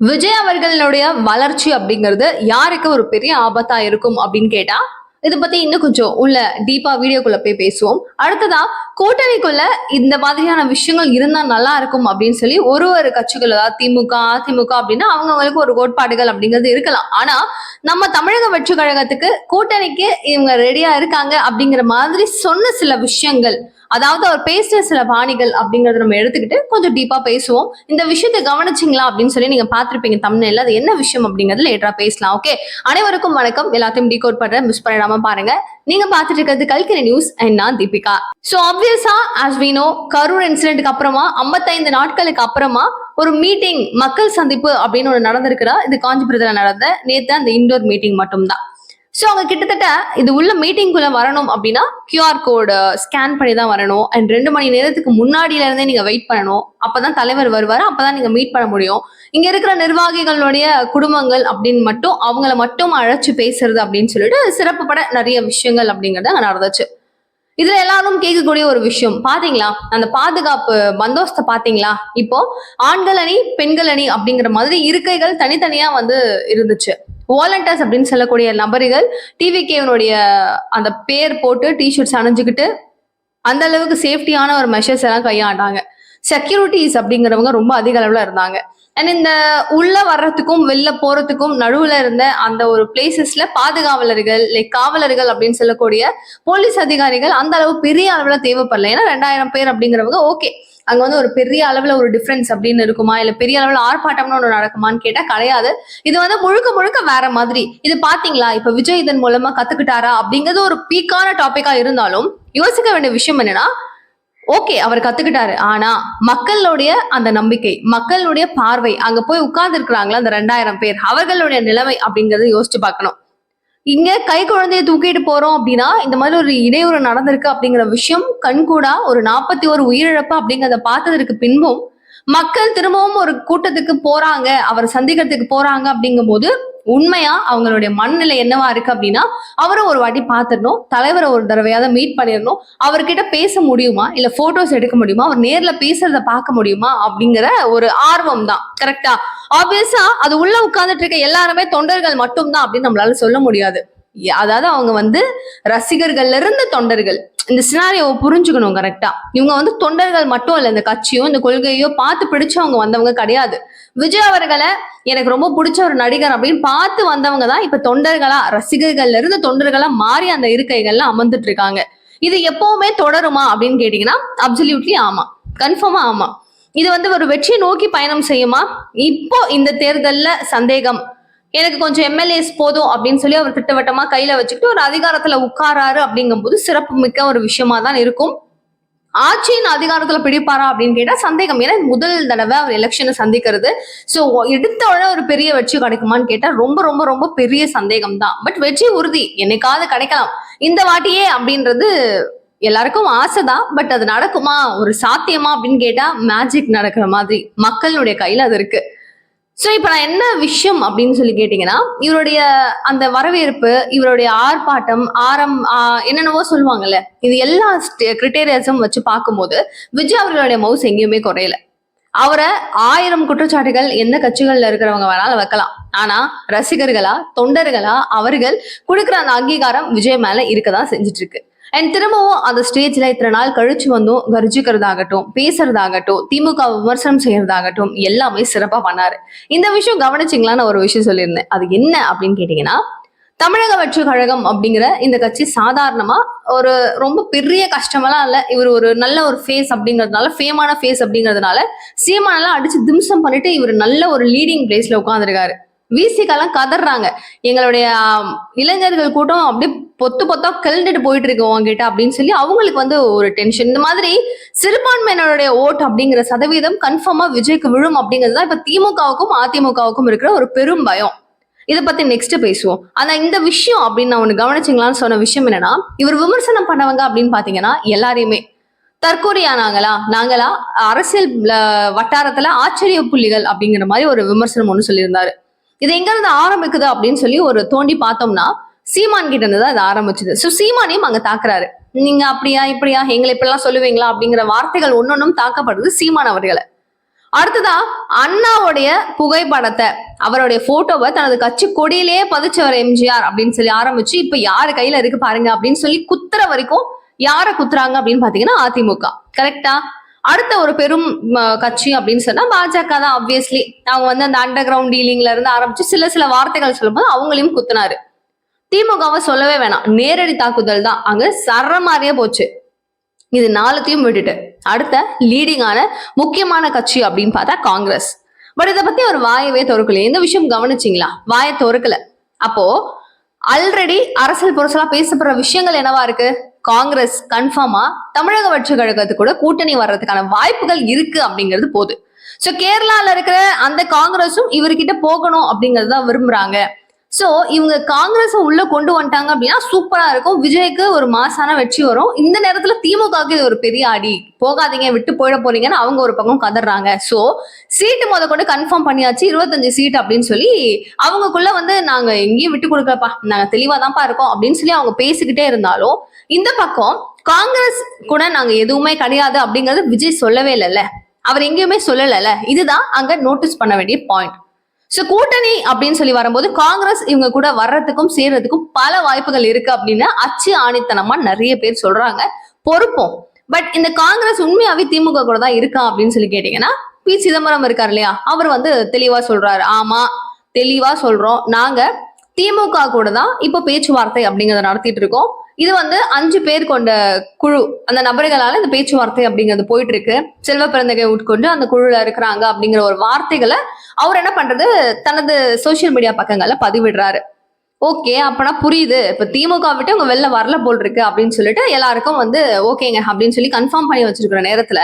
விஜய் அவர்களுடைய வளர்ச்சி அப்படிங்கிறது யாருக்கு ஒரு பெரிய ஆபத்தா இருக்கும் அப்படின்னு கேட்டா இதை பத்தி இன்னும் கொஞ்சம் உள்ள டீப்பா வீடியோக்குள்ள போய் பேசுவோம். அடுத்ததா கூட்டணிக்குள்ள இந்த மாதிரியான விஷயங்கள் இருந்தா நல்லா இருக்கும் அப்படின்னு சொல்லி ஒரு ஒரு கட்சிகள் அதாவது திமுக அதிமுக அப்படின்னா அவங்கவுங்களுக்கு ஒரு கோட்பாடுகள் அப்படிங்கிறது இருக்கலாம். ஆனா நம்ம தமிழக வெற்றி கழகத்துக்கு கூட்டணிக்கு இவங்க ரெடியா இருக்காங்க அப்படிங்கிற மாதிரி சொன்ன சில விஷயங்கள் அதாவது அவர் பேசுற சில பாணிகள் அப்படிங்கறத நம்ம எடுத்துக்கிட்டு கொஞ்சம் டீப்பா பேசுவோம். இந்த விஷயத்தை கவனிச்சிங்களா அப்படின்னு சொல்லி நீங்க பாத்திருப்பீங்க தமிழ்ல அது என்ன விஷயம் அப்படிங்கறது லேட்டரா பேசலாம் ஓகே அனைவருக்கும் வணக்கம். எல்லாத்தையும் டீகோட் பண்ற மிஸ் பண்ணிடாம பாருங்க. நீங்க பாத்துட்டு இருக்கிறது கல்கிரி நியூஸ் அண்ட் நான் Deepika. So obviously as we know Karur இன்சிடென்ட்க்கு அப்புறமா 55 நாட்களுக்கு அப்புறமா ஒரு மீட்டிங் மக்கள் சந்திப்பு அப்படின்னு ஒன்று நடந்திருக்கிறா இது காஞ்சிபுரத்துல நடந்த நேத்து அந்த இண்டோர் மீட்டிங் மட்டும்தான். ஸோ அவங்க கிட்டத்தட்ட இது உள்ள மீட்டிங்குள்ள வரணும் அப்படின்னா கியூஆர் கோடு ஸ்கேன் பண்ணி தான் வரணும். அண்ட் ரெண்டு மணி நேரத்துக்கு முன்னாடியில இருந்தே நீங்க வெயிட் பண்ணணும். அப்பதான் தலைவர் வருவார். அப்பதான் நீங்க மீட் பண்ண முடியும். இங்க இருக்கிற நிர்வாகிகளுடைய குடும்பங்கள் அப்படின்னு மட்டும் அவங்கள மட்டும் அழைச்சு பேசுறது அப்படின்னு சொல்லிட்டு சிறப்புப்பட நிறைய விஷயங்கள் அப்படிங்கறது அங்க நடந்துச்சு இதுல எல்லாரும் கேட்கக்கூடிய ஒரு விஷயம் பாத்தீங்களா? அந்த பாதுகாப்பு பந்தோஸ்த பாத்தீங்களா? இப்போ ஆண்கள் அணி பெண்கள் அணி அப்படிங்கிற மாதிரி இருக்கைகள் தனித்தனியா வந்து இருந்துச்சு. வாலண்டர்ஸ் அப்படின்னு சொல்லக்கூடிய நபர்கள் டிவிகேவனுடைய அந்த பேர் போட்டு டிஷர்ட்ஸ் அணிஞ்சுக்கிட்டு அந்த அளவுக்கு சேஃப்டியான ஒரு மெஷர்ஸ் எல்லாம் கையாண்டாங்க. செக்யூரிட்டிஸ் அப்படிங்கிறவங்க ரொம்ப அதிக அளவில் இருந்தாங்க. அண்ட் இந்த உள்ள வர்றதுக்கும் வெளில போறதுக்கும் நடுவுல இருந்த அந்த ஒரு பிளேசஸ்ல பாதுகாவலர்கள் லைக் காவலர்கள் அப்படின்னு சொல்லக்கூடிய போலீஸ் அதிகாரிகள் அந்த அளவு பெரிய அளவுல தேவைப்படல. ஏன்னா ரெண்டாயிரம் பேர் அப்படிங்கிறவங்க ஓகே அங்க வந்து ஒரு பெரிய அளவுல ஒரு டிஃபரன்ஸ் அப்படின்னு இருக்குமா? இல்ல பெரிய அளவுல ஆர்ப்பாட்டம்னு ஒன்று நடக்குமான்னு கேட்டா கிடையாது. இது வந்து முழுக்க முழுக்க வேற மாதிரி. இது பாத்தீங்களா? இப்ப விஜய் இதன் மூலமா கத்துக்கிட்டாரா? அப்படிங்கிறது ஒரு பீக்கான டாபிக்கா இருந்தாலும் யோசிக்க வேண்டிய விஷயம் என்னன்னா ஓகே அவர் கத்துக்கிட்டாரு. ஆனா மக்களுடைய அந்த நம்பிக்கை மக்களுடைய பார்வை அங்க போய் உட்கார்ந்து இருக்கிறாங்களா அந்த ரெண்டாயிரம் பேர்? அவர்களுடைய நிலைமை அப்படிங்கறத யோசிச்சு பார்க்கணும். இங்க கை குழந்தைய தூக்கிட்டு போறோம் அப்படின்னா இந்த மாதிரி ஒரு இடையூறு நடந்திருக்கு அப்படிங்கிற விஷயம் கண்கூடா ஒரு நாற்பத்தி ஒரு உயிரிழப்பு அப்படிங்கறத பார்த்ததற்கு பின்பும் மக்கள் திரும்பவும் ஒரு கூட்டத்துக்கு போறாங்க அவர் சந்திக்கிறதுக்கு போறாங்க அப்படிங்கும்போது உண்மையா அவங்களுடைய மனநிலை என்னவா இருக்கு அப்படின்னா அவரை ஒரு வாட்டி பார்த்துடணும் தலைவரை ஒரு தடவையாவது மீட் பண்ணிடணும் அவர்கிட்ட பேச முடியுமா இல்ல போட்டோஸ் எடுக்க முடியுமா அவர் நேர்ல பேசுறத பார்க்க முடியுமா அப்படிங்கிற ஒரு ஆர்வம் தான் கரெக்டா ஆப்வியஸா அது உள்ள உட்கார்ந்துட்டு இருக்க எல்லாருமே தொண்டர்கள் மட்டும்தான் அப்படின்னு நம்மளால சொல்ல முடியாது. அதாவது அவங்க வந்து ரசிகர்கள்ல இருந்து தொண்டர்கள். இந்த சினாரியோவை புரிஞ்சுக்கணும் கரெக்டா இவங்க வந்து தொண்டர்கள் மட்டும் இல்லை இந்த கட்சியோ இந்த கொள்கையோ பார்த்து பிடிச்சவங்க வந்தவங்க கிடையாது. விஜய் அவர்களை எனக்கு ரொம்ப பிடிச்ச ஒரு நடிகர் அப்படின்னு பார்த்து வந்தவங்க தான் இப்ப தொண்டர்களா ரசிகர்கள்ல இருந்து தொண்டர்களா மாறி அந்த இருக்கைகள்ல அமர்ந்துட்டு இருக்காங்க இது எப்பவுமே தொடருமா அப்படின்னு கேட்டீங்கன்னா அப்சல்யூட்லி ஆமா. கன்ஃபார்மா ஆமா. இது வந்து ஒரு வெற்றியை நோக்கி பயணம் செய்யுமா? இப்போ இந்த தேர்தல்ல சந்தேகம். எனக்கு கொஞ்சம் எம்எல்ஏஸ் போதும் அப்படின்னு சொல்லி அவர் திட்டவட்டமா கையில வச்சுக்கிட்டு ஒரு அதிகாரத்துல உட்காராரு அப்படிங்கும்போது சிறப்பு மிக்க ஒரு விஷயமா தான் இருக்கும். ஆட்சியின் அதிகாரத்துல பிடிப்பாரா அப்படின்னு கேட்டா சந்தேகம். ஏன்னா முதல் தடவை அவர் எலெக்ஷனை சந்திக்கிறது. சோ எடுத்த உடனே ஒரு பெரிய வெற்றி கிடைக்குமான்னு கேட்டா ரொம்ப ரொம்ப ரொம்ப பெரிய சந்தேகம் தான் பட் வெற்றி உறுதி. என்னைக்காவது கிடைக்கலாம். இந்த வாட்டியே அப்படின்றது எல்லாருக்கும் ஆசைதான். பட் அது நடக்குமா? ஒரு சாத்தியமா அப்படின்னு கேட்டா மேஜிக் நடக்கிற மாதிரி மக்களுடைய கையில அது இருக்கு. சோ இப்ப நான் என்ன விஷயம் அப்படின்னு சொல்லி கேட்டீங்கன்னா இவருடைய அந்த வரவேற்பு இவருடைய ஆர்ப்பாட்டம் ஆரம் என்னென்னவோ சொல்லுவாங்கல்ல இது எல்லா கிரிட்டேரியாஸும் வச்சு பார்க்கும்போது விஜய் அவர்களுடைய மவுஸ் எங்கேயுமே குறையல. அவரை ஆயிரம் குற்றச்சாட்டுகள் எந்த கட்சிகள்ல இருக்கிறவங்க வேணாலும் வைக்கலாம். ஆனா ரசிகர்களா தொண்டர்களா அவர்கள் கொடுக்குற அந்த அங்கீகாரம் விஜய் மேல இருக்கதான் செஞ்சுட்டு இருக்கு. அண்ட் திரும்பவும் அந்த ஸ்டேஜ்ல இத்தனை நாள் கழிச்சு வந்தும் கர்ஜிக்கிறதாகட்டும் பேசுறதாகட்டும் திமுக விமர்சனம் செய்யறதாகட்டும் எல்லாமே சிறப்பா பண்ணாரு. இந்த விஷயம் கவனிச்சிங்களான்னு ஒரு விஷயம் சொல்லியிருந்தேன். அது என்ன அப்படின்னு கேட்டீங்கன்னா தமிழக வெற்றி கழகம் அப்படிங்கிற இந்த கட்சி சாதாரணமா ஒரு ரொம்ப பெரிய கஷ்டமெல்லாம் இல்ல. இவர் ஒரு நல்ல ஒரு ஃபேஸ் அப்படிங்கறதுனால ஃபேமான ஃபேஸ் அப்படிங்கறதுனால சீமானெல்லாம் அடிச்சு திம்சம் பண்ணிட்டு இவர் நல்ல ஒரு லீடிங் பிளேஸ்ல உட்காந்துருக்காரு விசிக்கெல்லாம் கதறாங்க. எங்களுடைய இளைஞர்கள் கூட்டம் அப்படியே பொத்து பொத்தா கிளண்டுட்டு போயிட்டு இருக்கு உங்ககிட்ட அப்படின்னு சொல்லி அவங்களுக்கு வந்து ஒரு டென்ஷன் இந்த மாதிரி சிறுபான்மையினருடைய ஓட் அப்படிங்கிற சதவீதம் கன்ஃபார்மா விஜய்க்கு விழும் அப்படிங்கிறது தான் இப்ப திமுகவுக்கும் அதிமுகவுக்கும் இருக்கிற ஒரு பெரும் பயம். இதை பத்தி நெக்ஸ்ட் பேசுவோம். ஆனா இந்த விஷயம் அப்படின்னு நான் ஒண்ணு கவனிச்சிங்களான்னு சொன்ன விஷயம் என்னன்னா இவர் விமர்சனம் பண்ணவங்க அப்படின்னு பாத்தீங்கன்னா எல்லாரையுமே. தற்கொலையானாங்களா நாங்களா? அரசியல் வட்டாரத்துல ஆச்சரிய புள்ளிகள் அப்படிங்கிற மாதிரி ஒரு விமர்சனம் ஒண்ணு சொல்லியிருந்தாரு. இது எங்க இருந்து ஆரம்பிக்குது அப்படின்னு சொல்லி ஒரு தோண்டி பார்த்தோம்னா சீமான் கிட்ட இருந்து தான் இது ஆரம்பிச்சது. ஸோ சீமானையும் அங்க தாக்குறாரு. நீங்க அப்படியா இப்படியா எங்களை இப்படிலாம் சொல்லுவீங்களா அப்படிங்கிற வார்த்தைகள் ஒன்னொன்னும் தாக்கப்படுது சீமான் அவர்களை. அடுத்ததா அண்ணாவுடைய புகைப்படத்தை அவருடைய போட்டோவை தனது கட்சி கொடியிலேயே பதிச்சவர் எம்ஜிஆர் அப்படின்னு சொல்லி ஆரம்பிச்சு இப்ப யாரு கையில இருக்கு பாருங்க அப்படின்னு சொல்லி குத்துற வரைக்கும் யார குத்துறாங்க அப்படின்னு பாத்தீங்கன்னா அதிமுக. கரெக்டா அடுத்த ஒரு பெரும் கட்சி அப்படின்னு சொன்னா பாஜக தான் ஆப்வியஸ்லி அவங்க வந்து அந்த அண்டர் கிரவுண்ட் டீலிங்ல இருந்து ஆரம்பிச்சு சில சில வார்த்தைகள் சொல்லும்போது அவங்களையும் குத்துனாரு. திமுகவை சொல்லவே வேணாம். நேரடி தாக்குதல் தான். அங்க சர்ற மாதிரியே போச்சு. இது நாலுத்தையும் விட்டுட்டு. அடுத்த லீடிங்கான முக்கியமான கட்சி அப்படின்னு பார்த்தா காங்கிரஸ். பட் இதை பத்தி அவர் வாயவே திறக்கல எந்த விஷயம் கவனிச்சிங்களா? வாயை திறக்கல. அப்போ ஆல்ரெடி அரசியல் புரசலா பேசப்படுற விஷயங்கள் என்னவா இருக்கு? காங்கிரஸ் கன்ஃபார்மா தமிழக வெற்றி கழகத்து கூட கூட்டணி வர்றதுக்கான வாய்ப்புகள் இருக்கு அப்படிங்கிறது போது. சோ கேரளால இருக்கிற அந்த காங்கிரஸும் இவர்கிட்ட போகணும் அப்படிங்கறது விரும்புறாங்க. சோ இவங்க காங்கிரஸ் உள்ள கொண்டு வந்துட்டாங்க அப்படின்னா சூப்பரா இருக்கும். விஜய்க்கு ஒரு மாசான வெற்றி வரும். இந்த நேரத்துல திமுகவுக்கு இது ஒரு பெரிய அடி. போகாதீங்க விட்டு போயிட போறீங்கன்னு அவங்க ஒரு பக்கம் கதறாங்க. சோ சீட்டு முத கொண்டு கன்ஃபார்ம் பண்ணியாச்சு. இருபத்தஞ்சு சீட் அப்படின்னு சொல்லி அவங்களுக்குள்ள வந்து நாங்க எங்கேயும் விட்டு கொடுக்கலப்பா. நாங்க தெளிவாதான்ப்பா இருக்கோம் அப்படின்னு சொல்லி அவங்க பேசிக்கிட்டே இருந்தாலும் இந்த பக்கம் காங்கிரஸ் கூட நாங்க எதுவுமே கிடையாது அப்படிங்கறது விஜய் சொல்லவே இல்லைல்ல. அவர் எங்கேயுமே சொல்லலைல்ல. இதுதான் அங்க நோட்டீஸ் பண்ண வேண்டிய பாயிண்ட் சோ கூட்டணி அப்படின்னு சொல்லி வரும்போது காங்கிரஸ் இவங்க கூட வர்றதுக்கும் சேர்றதுக்கும் பல வாய்ப்புகள் இருக்கு அப்படின்னு அச்சு ஆணித்தனமா நிறைய பேர் சொல்றாங்க. பொறுப்போம். பட் இந்த காங்கிரஸ் உண்மையாவே திமுக கூட தான் இருக்கா அப்படின்னு சொல்லி கேட்டீங்கன்னா பி. சிதம்பரம் இருக்கார் இல்லையா? அவர் வந்து தெளிவா சொல்றாரு. ஆமா தெளிவா சொல்றோம். நாங்க திமுக கூட தான் இப்போ பேச்சுவார்த்தை அப்படிங்கறத நடத்திட்டு இருக்கோம். இது வந்து அஞ்சு பேர் கொண்ட குழு. அந்த நபர்களால இந்த பேச்சுவார்த்தை அப்படிங்கிறது போயிட்டு இருக்கு செல்வ பிறந்தகை உட்கொண்டு அந்த குழுல இருக்கிறாங்க அப்படிங்கிற ஒரு வார்த்தைகளை அவர் என்ன பண்றது? தனது சோஷியல் மீடியா பக்கங்கள்ல பதிவிடுறாரு. ஓகே அப்பனா புரியுது. இப்ப திமுக விட்டு உங்க வெளில வரல போல் இருக்கு அப்படின்னு சொல்லிட்டு எல்லாருக்கும் வந்து ஓகேங்க அப்படின்னு சொல்லி கன்ஃபார்ம் பண்ணி வச்சிருக்கிற நேரத்துல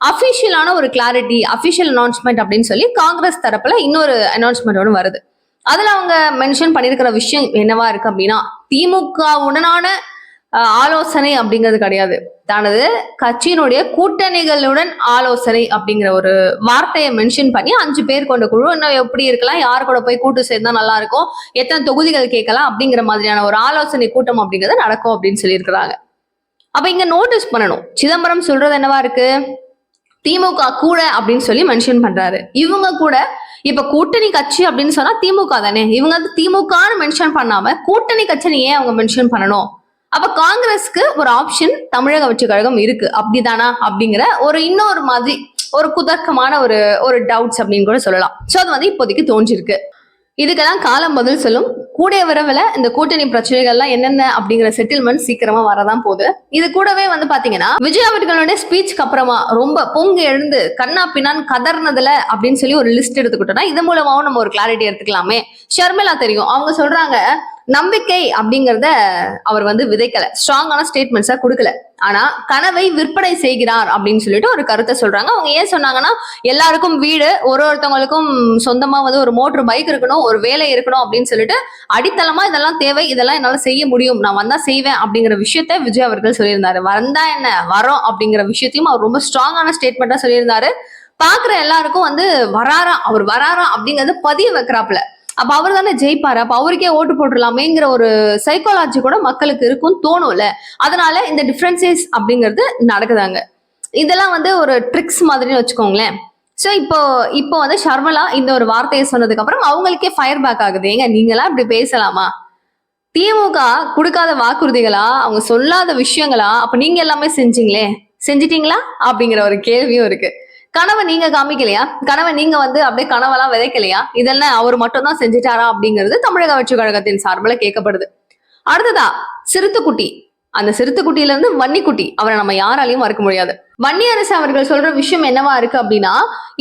அபிஷியலான ஒரு கிளாரிட்டி அபிஷியல் அனௌன்ஸ்மெண்ட் அப்படின்னு சொல்லி காங்கிரஸ் தரப்புல இன்னொரு அனௌன்ஸ்மெண்ட் ஒன்று வருது. அதுல அவங்க மென்ஷன் பண்ணியிருக்கிற விஷயம் என்னவா இருக்கு அப்படின்னா திமுகவுடனான ஆலோசனை அப்படிங்கிறது கிடையாது. தனது கட்சியினுடைய கூட்டணிகளுடன் ஆலோசனை அப்படிங்கிற ஒரு வார்த்தையை மென்ஷன் பண்ணி அஞ்சு பேர் கொண்ட குழு இன்னும் எப்படி இருக்கலாம் யார் கூட போய் கூட்டு சேர்ந்தா நல்லா இருக்கும் எத்தனை தொகுதிகள் கேட்கலாம் அப்படிங்கிற மாதிரியான ஒரு ஆலோசனை கூட்டம் அப்படிங்கிறது நடக்கும் அப்படின்னு சொல்லியிருக்கிறாங்க. அப்ப இங்க நோட்டீஸ் பண்ணணும். சிதம்பரம் சொல்றது என்னவா இருக்கு? திமுக கூட அப்படின்னு சொல்லி மென்ஷன் பண்றாரு. இவங்க கூட இப்ப கூட்டணி கட்சி அப்படின்னு சொன்னா திமுக தானே? இவங்க வந்து திமுகன்னு மென்ஷன் பண்ணாம கூட்டணி கட்சின்னு ஏன் அவங்க மென்ஷன் பண்ணணும்? அப்ப காங்கிரஸ்க்கு ஒரு ஆப்ஷன் தமிழக வெற்றி கழகம் இருக்கு. அப்படிதானா? அப்படிங்கிற ஒரு இன்னொரு மாதிரி ஒரு குதர்க்கமான ஒரு ஒரு டவுட்ஸ் அப்படின்னு கூட சொல்லலாம். சோ அது வந்து இப்போதைக்கு தோன்றிருக்கு இதுக்கெல்லாம் காலம் பதில் சொல்லும். கூடிய விரைவில் இந்த கூட்டணி பிரச்சனைகள்லாம் என்னென்ன அப்படிங்கிற செட்டில்மெண்ட் சீக்கிரமா வரதான் போகுது. இது கூடவே வந்து பாத்தீங்கன்னா விஜய் அவர்களுடைய ஸ்பீச்சுக்கு அப்புறமா ரொம்ப பொங்கு எழுந்து கண்ணா பின்னான் கதர்னதுல அப்படின்னு சொல்லி ஒரு லிஸ்ட் எடுத்துக்கிட்டோம்னா இது மூலமாவும் நம்ம ஒரு கிளாரிட்டி எடுத்துக்கலாமே. ஷர்மிளா தெரியும். அவங்க சொல்றாங்க நம்பிக்கை அப்படிங்கறத அவர் வந்து விதைக்கல. ஸ்ட்ராங்கான ஸ்டேட்மெண்ட்ஸா கொடுக்கல. ஆனா கனவை விற்பனை செய்கிறார் அப்படின்னு சொல்லிட்டு ஒரு கருத்தை சொல்றாங்க. அவங்க ஏன் சொன்னாங்கன்னா எல்லாருக்கும் வீடு ஒரு ஒருத்தவங்களுக்கும் சொந்தமா வந்து ஒரு மோட்டர் பைக் இருக்கணும் ஒரு வேலை இருக்கணும் அப்படின்னு சொல்லிட்டு அடித்தளமா இதெல்லாம் தேவை இதெல்லாம் என்னால செய்ய முடியும். நான் வந்தா செய்வேன் அப்படிங்கிற விஷயத்த விஜய் அவர்கள் சொல்லியிருந்தாரு. வந்தா என்ன? வரோம் அப்படிங்கிற விஷயத்தையும் அவர் ரொம்ப ஸ்ட்ராங்கான ஸ்டேட்மெண்ட்டா சொல்லியிருந்தாரு. பாக்குற எல்லாருக்கும் வந்து வராரா? அவர் வராரா? அப்படிங்கறது பதிய வைக்கிறாப்ல அப்ப அவர் தானே ஜெயிப்பாரு. அப்ப அவருக்கே ஓட்டு போட்டுடலாமேங்கிற ஒரு சைக்காலஜி கூட மக்களுக்கு இருக்கும்னு தோணும்ல. அதனால இந்த டிஃபரன்சஸ் அப்படிங்கிறது நடக்குதாங்க. இதெல்லாம் வந்து ஒரு ட்ரிக்ஸ் மாதிரின்னு வச்சுக்கோங்களேன். ஸோ இப்போ இப்போ வந்து ஷர்மலா இந்த ஒரு வார்த்தையை சொன்னதுக்கு அப்புறம் அவங்களுக்கே ஃபயர் பேக் ஆகுது. ஏங்க நீங்களாம் இப்படி பேசலாமா? திமுக கொடுக்காத வாக்குறுதிகளா? அவங்க சொல்லாத விஷயங்களா? அப்ப நீங்க எல்லாமே செஞ்சீங்களே. செஞ்சிட்டீங்களா? அப்படிங்கிற ஒரு கேள்வியும் இருக்கு. கனவை நீங்க காமிக்கலையா? கனவை நீங்க வந்து அப்படியே கனவெல்லாம் விதைக்கலையா? இதெல்லாம் அவர் மட்டும் தான் செஞ்சுட்டாரா அப்படிங்கிறது தமிழக வெற்றி கழகத்தின் சார்பில் கேட்கப்படுது. அடுத்ததா சிறுத்துக்குட்டி. அந்த சிறுத்துக்குட்டியில இருந்து வன்னிக்குட்டி. அவரை நம்ம யாராலையும் மறக்க முடியாது. வன்னி அரசு அவர்கள் சொல்ற விஷயம் என்னவா இருக்கு அப்படின்னா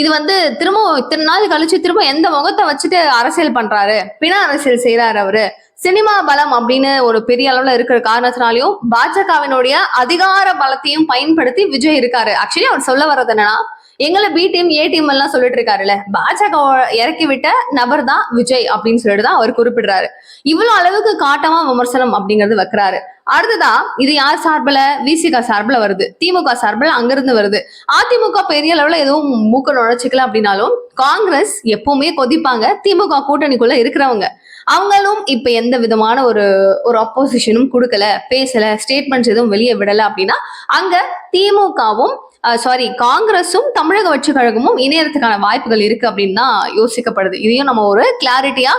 இது வந்து திரும்ப இத்தனை நாள் கழிச்சு திரும்ப எந்த முகத்தை வச்சுட்டு அரசியல் பண்றாரு? பிண அரசியல் செய்யறாரு அவரு. சினிமா பலம் அப்படின்னு ஒரு பெரிய அளவுல இருக்கிற காரணத்தினாலையும் பாஜகவினுடைய அதிகார பலத்தையும் பயன்படுத்தி விஜய் இருக்காரு. ஆக்சுவலி அவர் சொல்ல வர்றது என்னன்னா எங்களை பி டீம் ஏ டீம் எல்லாம் சொல்லிட்டு இருக்காருல்ல பாஜக இறக்கி விட்ட நபர் தான் விஜய் அப்படின்னு சொல்லிட்டு தான் அவர் குறிப்பிடுறாரு. இவ்வளவு அளவுக்கு காட்டமா விமர்சனம் அப்படிங்கிறது வைக்கிறாரு. அடுத்ததா இது யார் சார்பில்? விசிக சார்பில் வருது. திமுக சார்பில் அங்கிருந்து வருது. அதிமுக பெரிய அளவில் எதுவும் மூக்க நுழைச்சிக்கல அப்படின்னாலும் காங்கிரஸ் எப்பவுமே கொதிப்பாங்க. திமுக கூட்டணிக்குள்ள இருக்கிறவங்க. அவங்களும் இப்ப எந்த விதமான ஒரு ஒரு அப்போசிஷனும் கொடுக்கல பேசல ஸ்டேட்மெண்ட்ஸ் எதுவும் வெளியே விடல அப்படின்னா அங்க திமுகவும் சாரி காங்கிரஸும் தமிழக வெற்றி கழகமும் இணையறதுக்கான வாய்ப்புகள் இருக்கு அப்படின்னு தான் யோசிக்கப்படுது. இதையும் நம்ம ஒரு கிளாரிட்டியா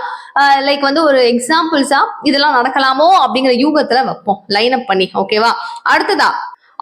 லைக் வந்து ஒரு எக்ஸாம்பிள்ஸா இதெல்லாம் நடக்கலாமோ அப்படிங்கிற யூகத்துல வைப்போம். லைன் அப் பண்ணி ஓகேவா அடுத்ததா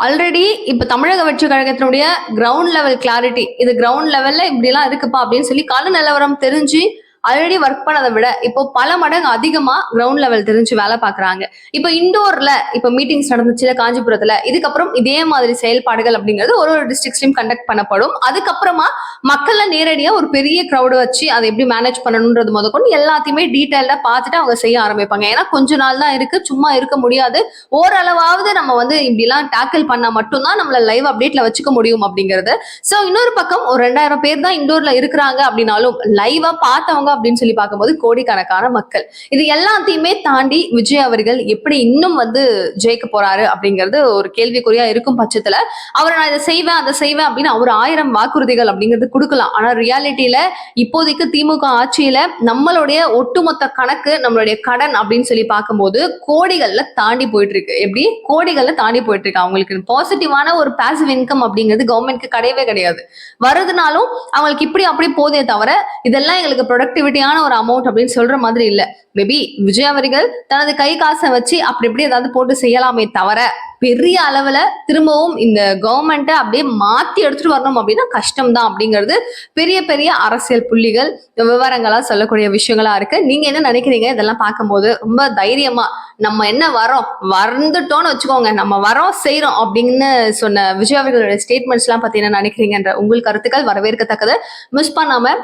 ஆல்ரெடி இப்ப தமிழக வெற்றி கழகத்தினுடைய கிரவுண்ட் லெவல் கிளாரிட்டி இது கிரவுண்ட் லெவல்ல இப்படி எல்லாம் இருக்குப்பா அப்படின்னு சொல்லி கால நிலவரம் தெரிஞ்சு ஆல்ரெடி ஒர்க் பண்ணதை விட இப்போ பல மடங்கு அதிகமா கிரவுண்ட் லெவல் தெரிஞ்சு வேலை பாக்குறாங்க இப்போ இண்டோர்ல இப்போ மீட்டிங்ஸ் நடந்துச்சுல காஞ்சிபுரத்துல இதுக்கப்புறம் இதே மாதிரி செயல்பாடுகள் அப்படிங்கிறது ஒரு ஒரு டிஸ்ட்ரிக்ட்லயும் கண்டக்ட் பண்ணப்படும். அதுக்கப்புறமா மக்கள்ல நேரடியா ஒரு பெரிய க்ரௌடு வச்சு அதை எப்படி மேனேஜ் பண்ணணும்ன்றது முதற்கொண்டு எல்லாத்தையுமே டீட்டெயில்டா பார்த்துட்டு அவங்க செய்ய ஆரம்பிப்பாங்க. ஏன்னா கொஞ்ச நாள் தான் இருக்கு சும்மா இருக்க முடியாது. ஓரளவாவது நம்ம வந்து இப்படிலாம் டேக்கிள் பண்ணா மட்டும்தான் நம்மள லைவ் அப்டேட்ல வச்சுக்க முடியும் அப்படிங்கிறது. ஸோ இன்னொரு பக்கம் ஒரு ரெண்டாயிரம் பேர் தான் இண்டோர்ல இருக்கிறாங்க அப்படின்னாலும் லைவா பார்த்தவங்க அப்படின்னு சொல்லி பார்க்கும்போது கோடிக்கணக்கான மக்கள். இது எல்லாத்தையுமே தாண்டி விஜய் அவர்கள் எப்படி இன்னும் வந்து ஜெயிக்க போறாரு அப்படிங்கிறது ஒரு கேள்விக்குறியா இருக்கும் பட்சத்துல அவர் நான் இதை செய்வேன் அதை செய்வேன் அப்படின்னு அவர் ஆயிரம் வாக்குறுதிகள் அப்படிங்கிறது கொடுக்கலாம். ஆனா ரியாலிட்டியில இப்போதைக்கு திமுக ஆட்சியில நம்மளுடைய ஒட்டுமொத்த கணக்கு நம்மளுடைய கடன் அப்படின்னு சொல்லி பார்க்கும்போது கோடிகள்ல தாண்டி போயிட்டு இருக்கு எப்படி? கோடிகள்ல தாண்டி போயிட்டு இருக்கு அவங்களுக்கு பாசிட்டிவான ஒரு பாசிவ் இன்கம் அப்படிங்கிறது கவர்மெண்ட்க்கு கிடையவே கிடையாது. வருதுனாலும் அவங்களுக்கு இப்படி அப்படி போதே தவிர இதெல்லாம் எங்களுக்கு சென்சிட்டிவிட்டியான ஒரு அமௌண்ட் அப்படின்னு சொல்ற மாதிரி இல்ல. மேபி விஜய் அவர்கள் தனது கை காசை வச்சு அப்படி இப்படி ஏதாவது போட்டு செய்யலாமே தவிர பெரிய அளவுல திரும்பவும் இந்த கவர்மெண்ட்டை அப்படியே மாத்தி எடுத்துட்டு வரணும் அப்படின்னா கஷ்டம் தான் அப்படிங்கிறது பெரிய பெரிய அரசியல் புள்ளிகள் விவரங்களா சொல்லக்கூடிய விஷயங்களா இருக்கு. நீங்க என்ன நினைக்கிறீங்க? இதெல்லாம் பார்க்கும்போது ரொம்ப தைரியமா நம்ம என்ன வரோம் வந்துட்டோம்னு வச்சுக்கோங்க. நம்ம வரோம் செய்யறோம் அப்படின்னு சொன்ன விஜய் அவர்களுடைய ஸ்டேட்மெண்ட்ஸ் எல்லாம் பத்தி என்ன நினைக்கிறீங்கன்ற உங்கள் கருத்துக்கள் வரவேற்கத்தக்கது. மிஸ் பண்ணாம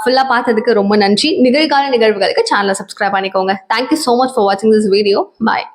ஃபுல்லா பார்த்ததுக்கு ரொம்ப நன்றி. நிகழ்கால நிகழ்வுகளுக்கு சேனலை சப்ஸ்கிரைப் பண்ணிக்கோங்க. Thank you so much for வாட்சிங் திஸ் வீடியோ பாய்